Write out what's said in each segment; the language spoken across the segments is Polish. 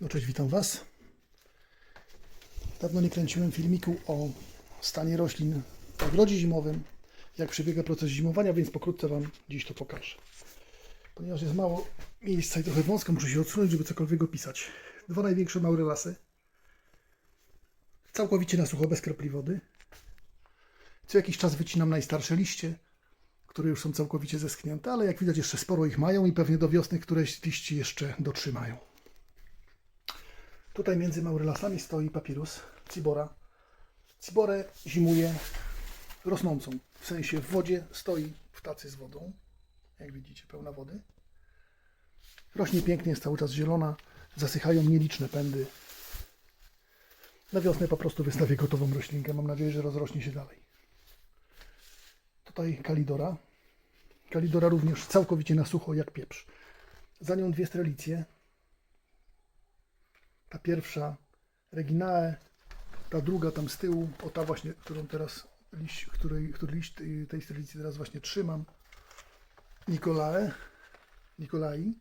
No cześć, witam Was. Dawno nie kręciłem filmiku o stanie roślin w ogrodzie zimowym, jak przebiega proces zimowania, więc pokrótce Wam dziś to pokażę. Ponieważ jest mało miejsca i trochę wąsko, muszę się odsunąć, żeby cokolwiek opisać. Dwa największe małe lasy. Całkowicie na sucho, bez kropli wody. Co jakiś czas wycinam najstarsze liście, które już są całkowicie zeschnięte, ale jak widać jeszcze sporo ich mają i pewnie do wiosny któreś liści jeszcze dotrzymają. Tutaj między maurylasami stoi papirus, cibora. Ciborę zimuje rosnącą, w sensie w wodzie stoi w tacy z wodą, jak widzicie, pełna wody. Rośnie pięknie, jest cały czas zielona, zasychają nieliczne pędy. Na wiosnę po prostu wystawię gotową roślinkę, mam nadzieję, że rozrośnie się dalej. Tutaj kalidora. Kalidora również całkowicie na sucho, jak pieprz. Za nią dwie strelicje, ta pierwsza Reginae, ta druga tam z tyłu, o ta właśnie, którą teraz liść, której, który liść tej- strelicy teraz właśnie trzymam. Nikolae, Nikolai.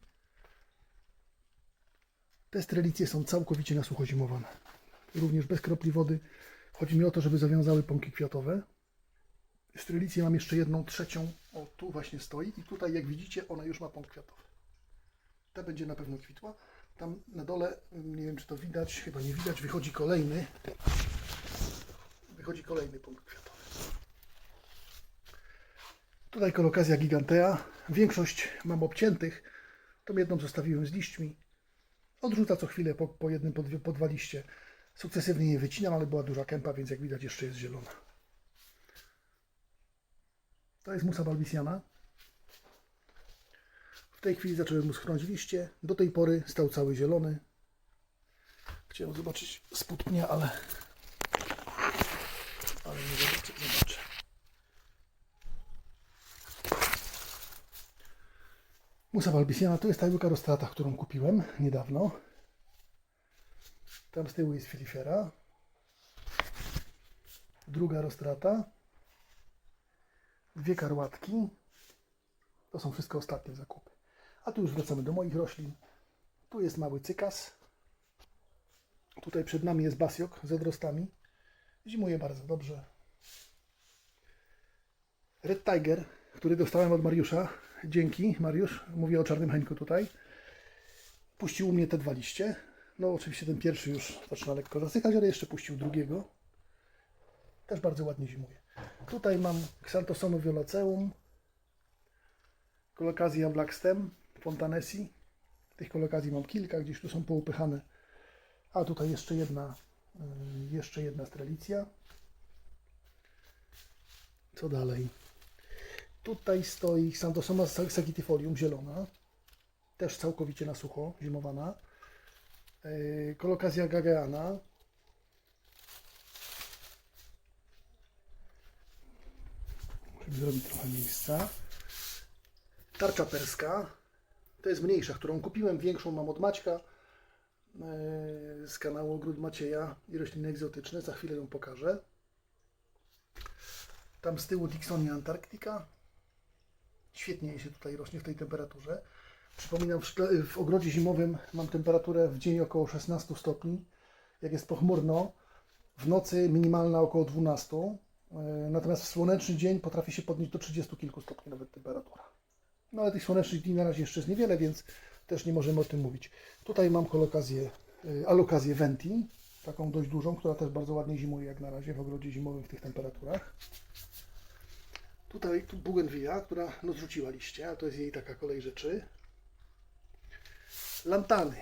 Te strelicje są całkowicie na sucho zimowane. Również bez kropli wody. Chodzi mi o to, żeby zawiązały pąki kwiatowe. Strelicję mam jeszcze jedną, trzecią. O, tu właśnie stoi i tutaj, jak widzicie, ona już ma pąk kwiatowy. Ta będzie na pewno kwitła. Tam na dole, nie wiem czy to widać, chyba nie widać, wychodzi kolejny. Wychodzi kolejny punkt kwiatowy. Tutaj kolokazja gigantea. Większość mam obciętych. Tą jedną zostawiłem z liśćmi. Odrzuca co chwilę po, po jednym, po, dwie, po dwa liście. Sukcesywnie je wycinam, ale była duża kępa, więc jak widać jeszcze jest zielona. To jest musa balbisiana. Tej chwili zacząłem mu schronić liście. Do tej pory stał cały zielony. Chciałem zobaczyć spód pnia, ale, ale nie zobaczę. zobaczę. Musa balbisiana to jest ta rostrata, którą kupiłem niedawno. Tam z tyłu jest filifera. Druga rostrata. Dwie karłatki. To są wszystko ostatnie zakupy. A tu już wracamy do moich roślin. Tu jest mały cykas. Tutaj przed nami jest basiok z odrostami. Zimuje bardzo dobrze. Red Tiger, który dostałem od Mariusza. Dzięki, Mariusz. Mówię o czarnym heńku tutaj. Puścił u mnie te dwa liście. No oczywiście ten pierwszy już zaczyna lekko zasychać, ale jeszcze puścił drugiego. Też bardzo ładnie zimuje. Tutaj mam Xanthosomu violaceum, kolokazja Blackstem, Fontanesi. Tych kolokazji mam kilka, gdzieś tu są poupychane. A tutaj jeszcze jedna, y, jeszcze jedna strelicja. Co dalej? Tutaj stoi Xanthosoma sagitifolium, zielona. Też całkowicie na sucho, zimowana. Y, Kolokazja gageana. Musimy zrobić trochę miejsca. Tarcza perska. To jest mniejsza, którą kupiłem. Większą mam od Maćka e, z kanału Ogród Macieja i rośliny egzotyczne. Za chwilę ją pokażę. Tam z tyłu Dixonia Antarctica. Świetnie się tutaj rośnie w tej temperaturze. Przypominam, w, w ogrodzie zimowym mam temperaturę w dzień około 16 stopni. Jak jest pochmurno, w nocy minimalna około 12. E, Natomiast w słoneczny dzień potrafi się podnieść do 30 kilku stopni nawet temperatura. No ale tych słonecznych dni na razie jeszcze jest niewiele, więc też nie możemy o tym mówić. Tutaj mam kolokazję, y, alokazję Venti, taką dość dużą, która też bardzo ładnie zimuje jak na razie w ogrodzie zimowym w tych temperaturach. Tutaj tu Bougainvillea, która no, zrzuciła liście, a to jest jej taka kolej rzeczy. Lantany.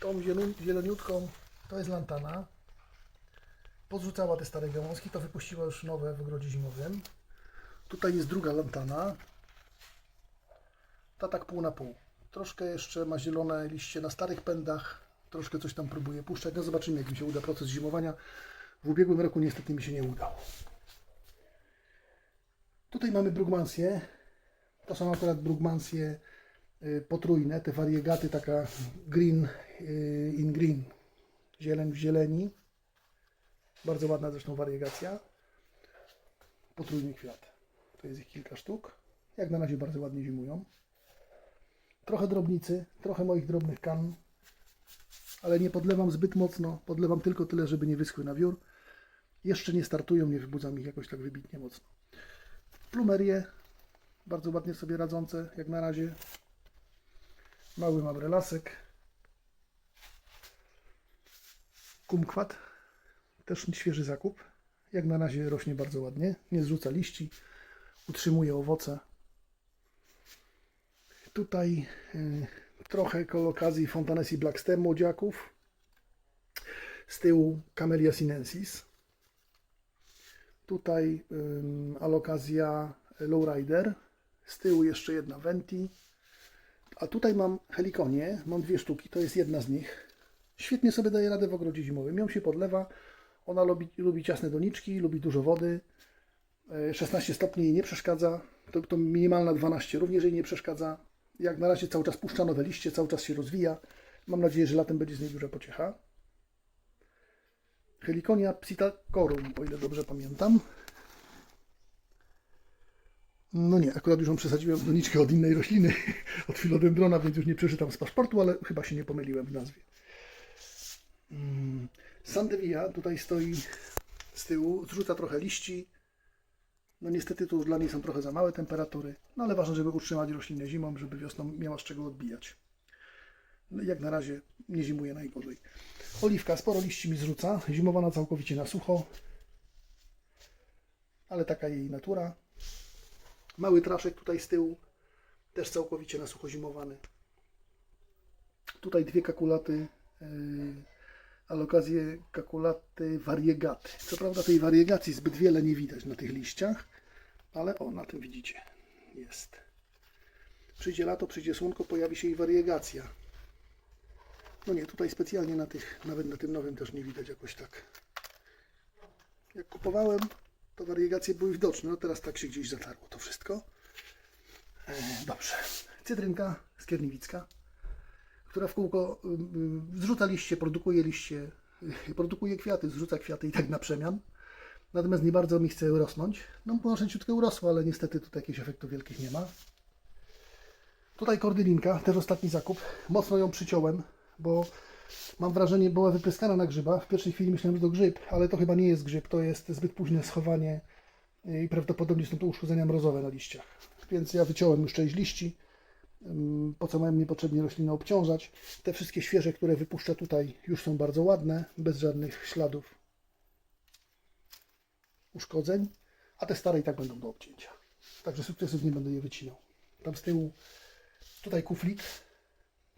Tą zieloniutką to jest lantana. Podrzucała te stare gałązki, to wypuściła już nowe w ogrodzie zimowym. Tutaj jest druga lantana. Ta tak pół na pół. Troszkę jeszcze ma zielone liście na starych pędach. Troszkę coś tam próbuje puszczać. No zobaczymy, jak mi się uda proces zimowania. W ubiegłym roku niestety mi się nie udało. Tutaj mamy brugmansję. To są akurat brugmansje y, potrójne, te wariegaty, taka green y, in green. Zieleń w zieleni. Bardzo ładna zresztą wariegacja. Potrójny kwiat. To jest ich kilka sztuk. Jak na razie bardzo ładnie zimują. Trochę drobnicy, trochę moich drobnych kan, ale nie podlewam zbyt mocno. Podlewam tylko tyle, żeby nie wyschły na wiór. Jeszcze nie startują, nie wybudzam ich jakoś tak wybitnie mocno. Plumerie, bardzo ładnie sobie radzące, jak na razie. Mały mam relasek. Kumkwat, też świeży zakup. Jak na razie rośnie bardzo ładnie, nie zrzuca liści, utrzymuje owoce. Tutaj y, trochę kolokazji Fontanesi Blackstem młodziaków. Z tyłu Camellia sinensis. Tutaj ym, alokazja Lowrider. Z tyłu jeszcze jedna Venti. A tutaj mam helikonię, mam dwie sztuki, to jest jedna z nich. Świetnie sobie daje radę w ogrodzie zimowym. Ją się podlewa. Ona lubi, lubi ciasne doniczki, lubi dużo wody. E, 16 stopni jej nie przeszkadza. To, to minimalna 12 również jej nie przeszkadza. Jak na razie cały czas puszcza nowe liście, cały czas się rozwija. Mam nadzieję, że latem będzie z niej duża pociecha. Heliconia psittacorum, o ile dobrze pamiętam. No nie, akurat już ją przesadziłem w doniczkę od innej rośliny, od filodendrona, więc już nie przeczytam z paszportu, ale chyba się nie pomyliłem w nazwie. Mm, Sandevia tutaj stoi z tyłu, zrzuca trochę liści. No niestety tu już dla niej są trochę za małe temperatury, no ale ważne, żeby utrzymać roślinę zimą, żeby wiosną miała z czego odbijać. No, jak na razie nie zimuje najgorzej. Oliwka sporo liści mi zrzuca, zimowana całkowicie na sucho, ale taka jej natura. Mały traszek tutaj z tyłu, też całkowicie na sucho zimowany. Tutaj dwie kakulaty, yy, alokazje kakulaty variegaty. Co prawda tej wariegacji zbyt wiele nie widać na tych liściach, ale o, na tym widzicie, jest. Przyjdzie lato, przyjdzie słonko, pojawi się i wariegacja. No nie, tutaj specjalnie na tych, nawet na tym nowym też nie widać jakoś tak. Jak kupowałem, to wariegacje były widoczne, no teraz tak się gdzieś zatarło to wszystko. E, dobrze. Cytrynka skierniewicka, która w kółko y, y, zrzuca liście, produkuje liście, produkuje kwiaty, zrzuca kwiaty i tak na przemian. Natomiast nie bardzo mi chce rosnąć. No może ciutkę urosło, ale niestety tutaj jakichś efektów wielkich nie ma. Tutaj kordylinka, też ostatni zakup. Mocno ją przyciąłem, bo mam wrażenie, była wypryskana na grzyba. W pierwszej chwili myślałem, że to grzyb, ale to chyba nie jest grzyb, to jest zbyt późne schowanie i prawdopodobnie są to uszkodzenia mrozowe na liściach. Więc ja wyciąłem już część liści, po co miałem niepotrzebnie roślinę obciążać. Te wszystkie świeże, które wypuszczę tutaj już są bardzo ładne, bez żadnych śladów uszkodzeń, a te stare i tak będą do obcięcia. Także sukcesywnie będę je wycinał. Tam z tyłu, tutaj kuflik.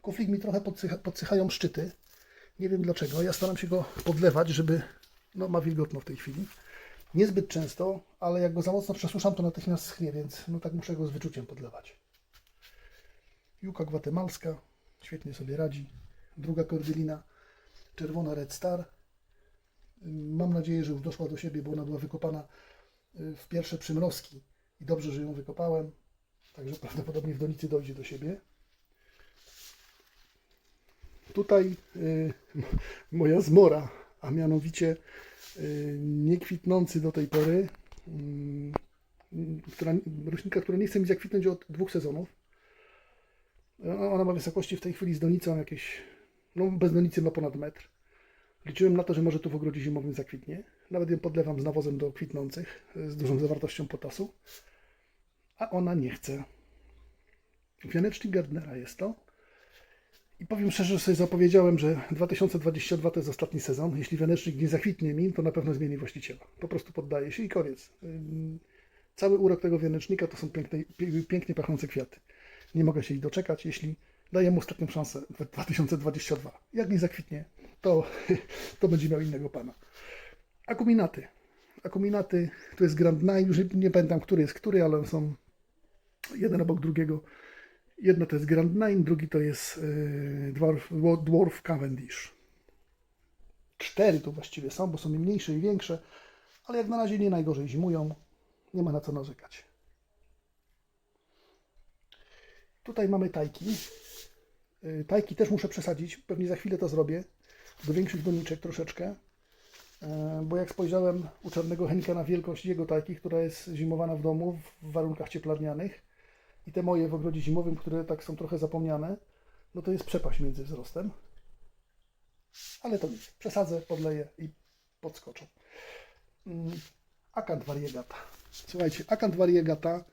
Kuflik mi trochę podsycha, podsychają szczyty. Nie wiem dlaczego. Ja staram się go podlewać, żeby. No, ma wilgotno w tej chwili. Niezbyt często, ale jak go za mocno przesuszam, to natychmiast schnie, więc no tak muszę go z wyczuciem podlewać. Juka gwatemalska świetnie sobie radzi. Druga kordylina, czerwona Red Star. Mam nadzieję, że już doszła do siebie, bo ona była wykopana y, w pierwsze przymrozki i dobrze, że ją wykopałem. Także prawdopodobnie w donicy dojdzie do siebie. Tutaj y, moja zmora, a mianowicie y, niekwitnący do tej pory, y, która, roślinka, która nie chce mi zakwitnąć od dwóch sezonów. No, Ona ma wysokości w tej chwili z donicą jakieś, no bez donicy ma ponad metr. Liczyłem na to, że może tu w ogrodzie zimowym zakwitnie. Nawet ją podlewam z nawozem do kwitnących, z dużą zawartością potasu. A ona nie chce. Wianecznik Gardnera jest to. I powiem szczerze, że sobie zapowiedziałem, że 2022 to jest ostatni sezon. Jeśli wianecznik nie zakwitnie mi, to na pewno zmieni właściciela. Po prostu poddaje się i koniec. Cały urok tego wianecznika to są piękne, pięknie pachnące kwiaty. Nie mogę się ich doczekać, jeśli daję mu ostatnią szansę w 2022. Jak nie zakwitnie, to, to będzie miał innego pana. Akuminaty. Akuminaty, tu jest Grand Nine, już nie, pamiętam, który jest który, ale są jeden obok drugiego. Jedno to jest Grand Nine, drugi to jest yy, Dwarf, Dwarf Cavendish. Cztery tu właściwie są, bo są i mniejsze i większe, ale jak na razie nie najgorzej zimują. Nie ma na co narzekać. Tutaj mamy tajki. Yy, Tajki też muszę przesadzić, pewnie za chwilę to zrobię. Do większych doniczek troszeczkę. Yy, Bo jak spojrzałem u czarnego Henka na wielkość jego tajki, która jest zimowana w domu w warunkach cieplarnianych i te moje w ogrodzie zimowym, które tak są trochę zapomniane, no to jest przepaść między wzrostem. Ale to nic. Przesadzę, podleję i podskoczą. Mm, Akant variegata. Słuchajcie, akant variegata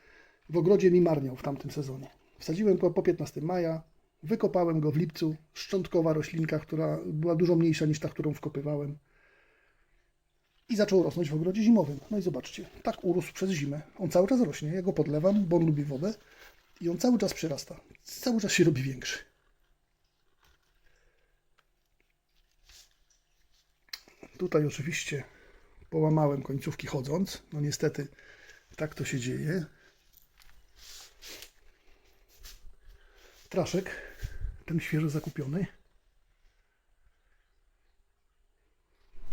w ogrodzie mi marniał w tamtym sezonie. Wsadziłem go po 15 maja, wykopałem go w lipcu. Szczątkowa roślinka, która była dużo mniejsza niż ta, którą wkopywałem. I zaczął rosnąć w ogrodzie zimowym. No i zobaczcie, tak urósł przez zimę. On cały czas rośnie. Ja go podlewam, bo on lubi wodę. I on cały czas przyrasta. Cały czas się robi większy. Tutaj oczywiście połamałem końcówki chodząc. No niestety tak to się dzieje. Traszek, ten świeżo zakupiony.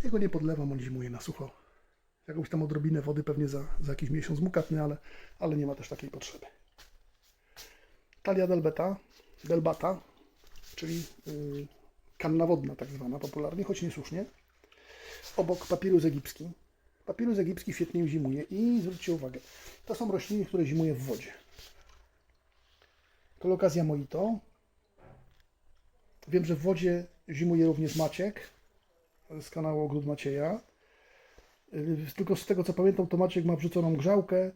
Jego nie podlewam, on zimuje na sucho. Jakąś tam odrobinę wody pewnie za, za jakiś miesiąc mu kapnie, ale, ale nie ma też takiej potrzeby. Talia delbeta, delbata, czyli yy, kanna wodna tak zwana popularnie, choć niesłusznie. Obok papirus egipski. Papirus egipski świetnie zimuje i zwróćcie uwagę, to są rośliny, które zimuje w wodzie. Kolokazja Moito. Wiem, że w wodzie zimuje również Maciek z kanału Ogród Macieja. Yy, Tylko z tego co pamiętam, to Maciek ma wrzuconą grzałkę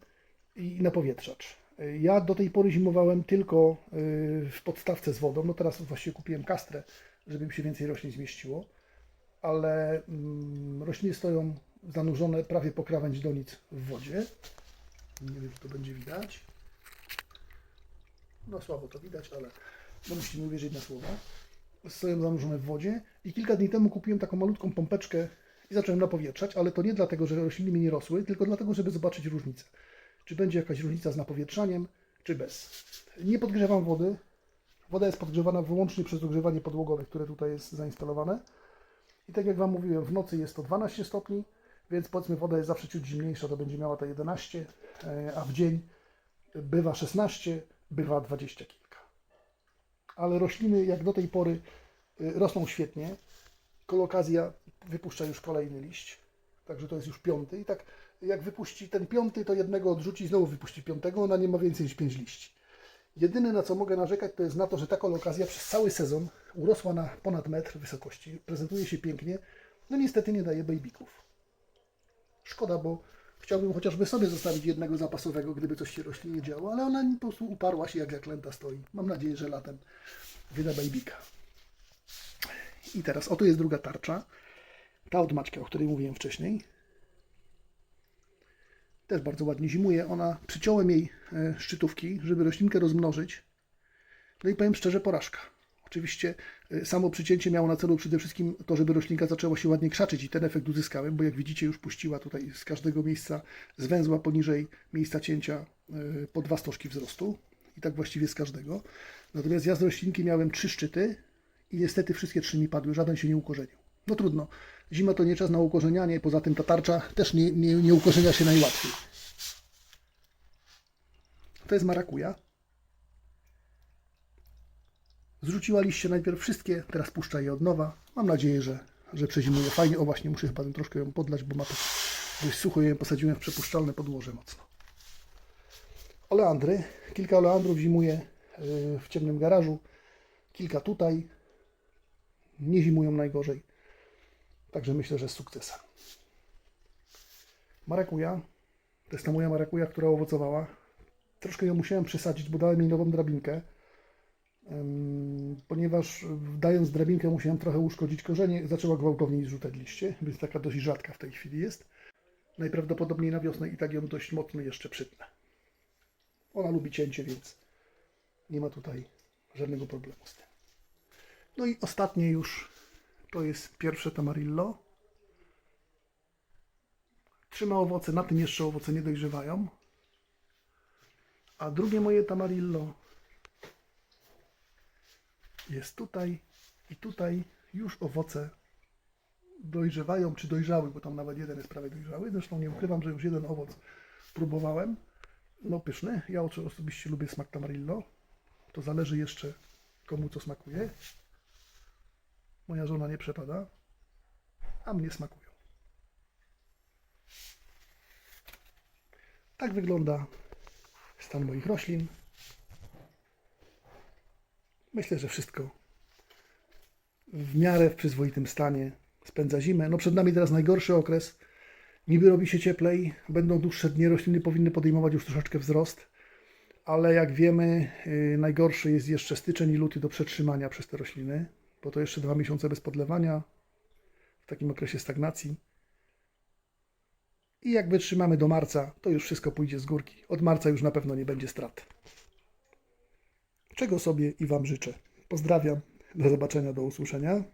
i napowietrzacz. Yy, Ja do tej pory zimowałem tylko yy, w podstawce z wodą. No teraz właściwie kupiłem kastrę, żeby mi się więcej roślin zmieściło. Ale mm, rośliny stoją zanurzone prawie po krawędź donic w wodzie. Nie wiem, czy to będzie widać. No słabo to widać, ale no musimy uwierzyć na słowa. Stoją zanurzone w wodzie i kilka dni temu kupiłem taką malutką pompeczkę i zacząłem napowietrzać, ale to nie dlatego, że rośliny mi nie rosły, tylko dlatego, żeby zobaczyć różnicę. Czy będzie jakaś różnica z napowietrzaniem, czy bez. Nie podgrzewam wody. Woda jest podgrzewana wyłącznie przez ogrzewanie podłogowe, które tutaj jest zainstalowane. I tak jak Wam mówiłem, w nocy jest to 12 stopni, więc powiedzmy woda jest zawsze ciut zimniejsza, to będzie miała te 11, e, a w dzień bywa 16, bywa 20 kilka. Ale rośliny jak do tej pory y, rosną świetnie. Kolokazja wypuszcza już kolejny liść, także to jest już piąty. I tak jak wypuści ten piąty, to jednego odrzuci i znowu wypuści piątego, ona nie ma więcej niż 5 liści. Jedyne na co mogę narzekać to jest na to, że ta kolokazja przez cały sezon urosła na ponad metr wysokości, prezentuje się pięknie, no niestety nie daje bejbików. Szkoda, bo chciałbym chociażby sobie zostawić jednego zapasowego, gdyby coś się roślinie działo, ale ona po prostu uparła się jak zaklęta stoi. Mam nadzieję, że latem wyda bejbika. I teraz, oto jest druga tarcza. Ta od Maćka, o której mówiłem wcześniej. Też bardzo ładnie zimuje. Ona przyciąłem jej e, szczytówki, żeby roślinkę rozmnożyć. No i powiem szczerze, porażka. Oczywiście samo przycięcie miało na celu przede wszystkim to, żeby roślinka zaczęła się ładnie krzaczyć i ten efekt uzyskałem, bo jak widzicie już puściła tutaj z każdego miejsca z węzła poniżej miejsca cięcia e, po dwa stożki wzrostu i tak właściwie z każdego. Natomiast ja z roślinki miałem trzy szczyty i niestety wszystkie trzy mi padły, żaden się nie ukorzenił. No trudno, zima to nie czas na ukorzenianie, poza tym ta tarcza też nie, nie, nie ukorzenia się najłatwiej. To jest marakuja. Zrzuciła liście najpierw wszystkie, teraz puszcza je od nowa. Mam nadzieję, że, że przezimuje fajnie. O właśnie, muszę chyba troszkę ją podlać, bo ma to dość sucho. Ja ją posadziłem w przepuszczalne podłoże mocno. Oleandry. Kilka oleandrów zimuje yy, w ciemnym garażu. Kilka tutaj. Nie zimują najgorzej. Także myślę, że z sukcesem. Marakuja. To jest ta moja marakuja, która owocowała. Troszkę ją musiałem przesadzić, bo dałem jej nową drabinkę. Ponieważ dając drabinkę musiałem trochę uszkodzić korzenie, zaczęła gwałtowniej zrzucać liście, więc taka dość rzadka w tej chwili jest. Najprawdopodobniej na wiosnę i tak ją dość mocno jeszcze przytnę. Ona lubi cięcie, więc nie ma tutaj żadnego problemu z tym. No i ostatnie już to jest pierwsze tamarillo. Trzyma owoce, na tym jeszcze owoce nie dojrzewają. A drugie moje tamarillo jest tutaj i tutaj już owoce dojrzewają, czy dojrzały, bo tam nawet jeden jest prawie dojrzały. Zresztą nie ukrywam, że już jeden owoc próbowałem. No pyszny. Ja osobiście lubię smak tamarillo. To zależy jeszcze komu co smakuje. Moja żona nie przepada, a mnie smakują. Tak wygląda stan moich roślin. Myślę, że wszystko w miarę w przyzwoitym stanie spędza zimę. No przed nami teraz najgorszy okres. Niby robi się cieplej, będą dłuższe dni, rośliny powinny podejmować już troszeczkę wzrost, ale jak wiemy, yy, najgorszy jest jeszcze styczeń i luty do przetrzymania przez te rośliny, bo to jeszcze dwa miesiące bez podlewania, w takim okresie stagnacji. I jak wytrzymamy do marca, to już wszystko pójdzie z górki. Od marca już na pewno nie będzie strat. Czego sobie i Wam życzę. Pozdrawiam. Do zobaczenia, do usłyszenia.